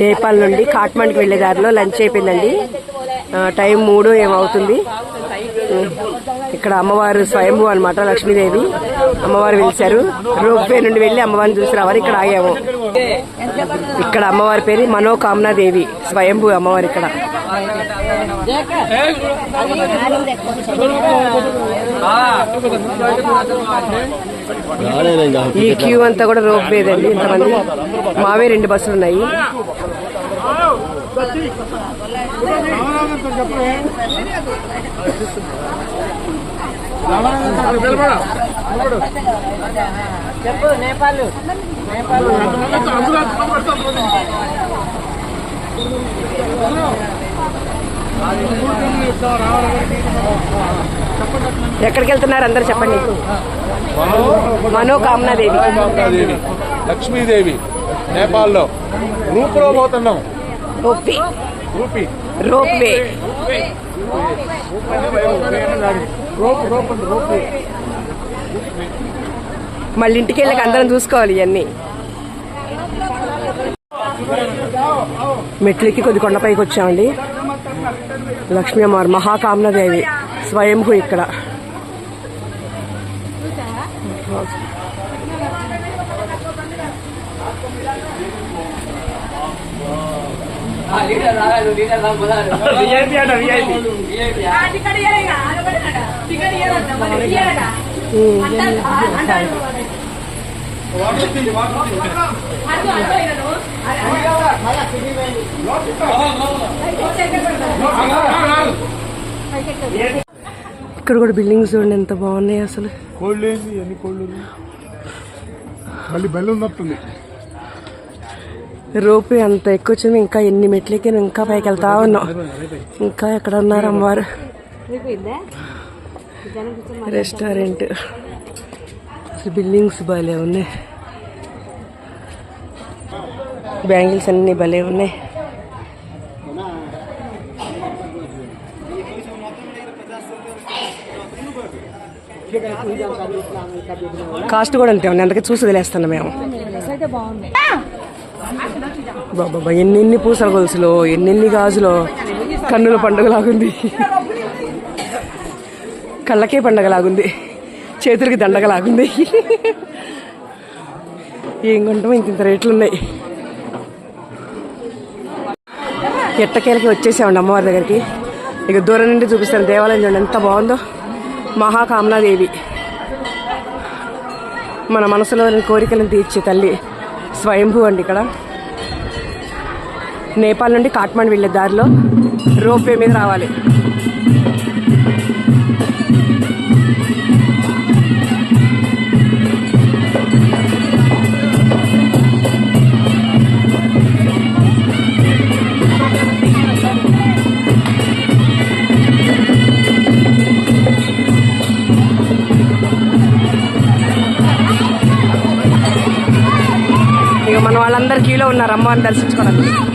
నేపాల్ నుండి కాట్మండ్కి వెళ్ళే దారిలో లంచ్ అయిపోయిందండి. టైం మూడు ఏమవుతుంది? ఇక్కడ అమ్మవారు స్వయంభూ అనమాట లక్ష్మీదేవి. అమ్మవారు పిలిచారు. రోప్వే నుండి వెళ్ళి అమ్మవారిని చూసి రావాలి. ఇక్కడ ఆగాము. ఇక్కడ అమ్మవారి పేరు మనోకామనాదేవి స్వయంభూ అమ్మవారు ఇక్కడ. ఈ క్యూ అంతా కూడా రోప్ వేదండి ఇంతమంది. మావే రెండు బస్సులు ఉన్నాయి. ఎక్కడికి వెళ్తున్నారు అందరు చెప్పండి? మనోకామనాదేవి. దేవి లక్ష్మీదేవి నేపాల్లో రూపులో పోతున్నాం rupee. Rupee. Rope. Way rope. Rope. అండి రూపి. మళ్ళీ ఇంటికి వెళ్ళక అందరం చూసుకోవాలి ఇవన్నీ. మెట్లకి కొద్ది కొండపైకి వచ్చామండి. లక్ష్మీ అమ్మవారు మహాకామనాదేవి స్వయంభూ ఇక్కడ. ఇక్కడ కూడా బిల్డింగ్స్ చూడండి ఎంత బాగున్నాయి అసలు. కోళ్ళు ఏంది? ఎన్ని కోళ్ళు? మళ్ళీ బెల్లం ఉన్నట్టుంది. రోపే అంత ఎక్కువ వచ్చింది. ఇంకా ఎన్ని మెట్లకి ఇంకా పైకి వెళ్తా ఉన్నాం. ఇంకా ఎక్కడ ఉన్నారు అమ్మవారు? రెస్టారెంట్ అసలు బిల్డింగ్స్ భలే ఉన్నాయి. బ్యాంగిల్స్ అన్ని భలే ఉన్నాయి. కాస్ట్ కూడా అంతే ఉంది అందుకే చూసి వదిలేస్తున్నాం మేము. బాబా ఎన్నెన్ని పూసల గొలుసులో ఎన్నెన్ని గాజులో కన్నుల పండుగలాగుంది. కళ్ళకే పండగలాగుంది. చేతులకి దండగలాగుంది. ఏం కొంటామో ఇంత ఇంత రేట్లు ఉన్నాయి ఎట్టకేలకి వచ్చేసామండి అమ్మవారి దగ్గరికి. ఇక దూరం నుండి చూపిస్తాను దేవాలయం చూడండి ఎంత బాగుందో. మహాకామనాదేవి. మన మనసులోని కోరికలను తీర్చే తల్లి స్వయంభూ అండి ఇక్కడ. నేపాల్ నుండి కాట్మండ్ వెళ్ళే దారిలో రోప్వే మీద రావాలి. మన వాళ్ళందరూ క్యూలో ఉన్నారు అమ్మవారిని దర్శించుకోవడానికి.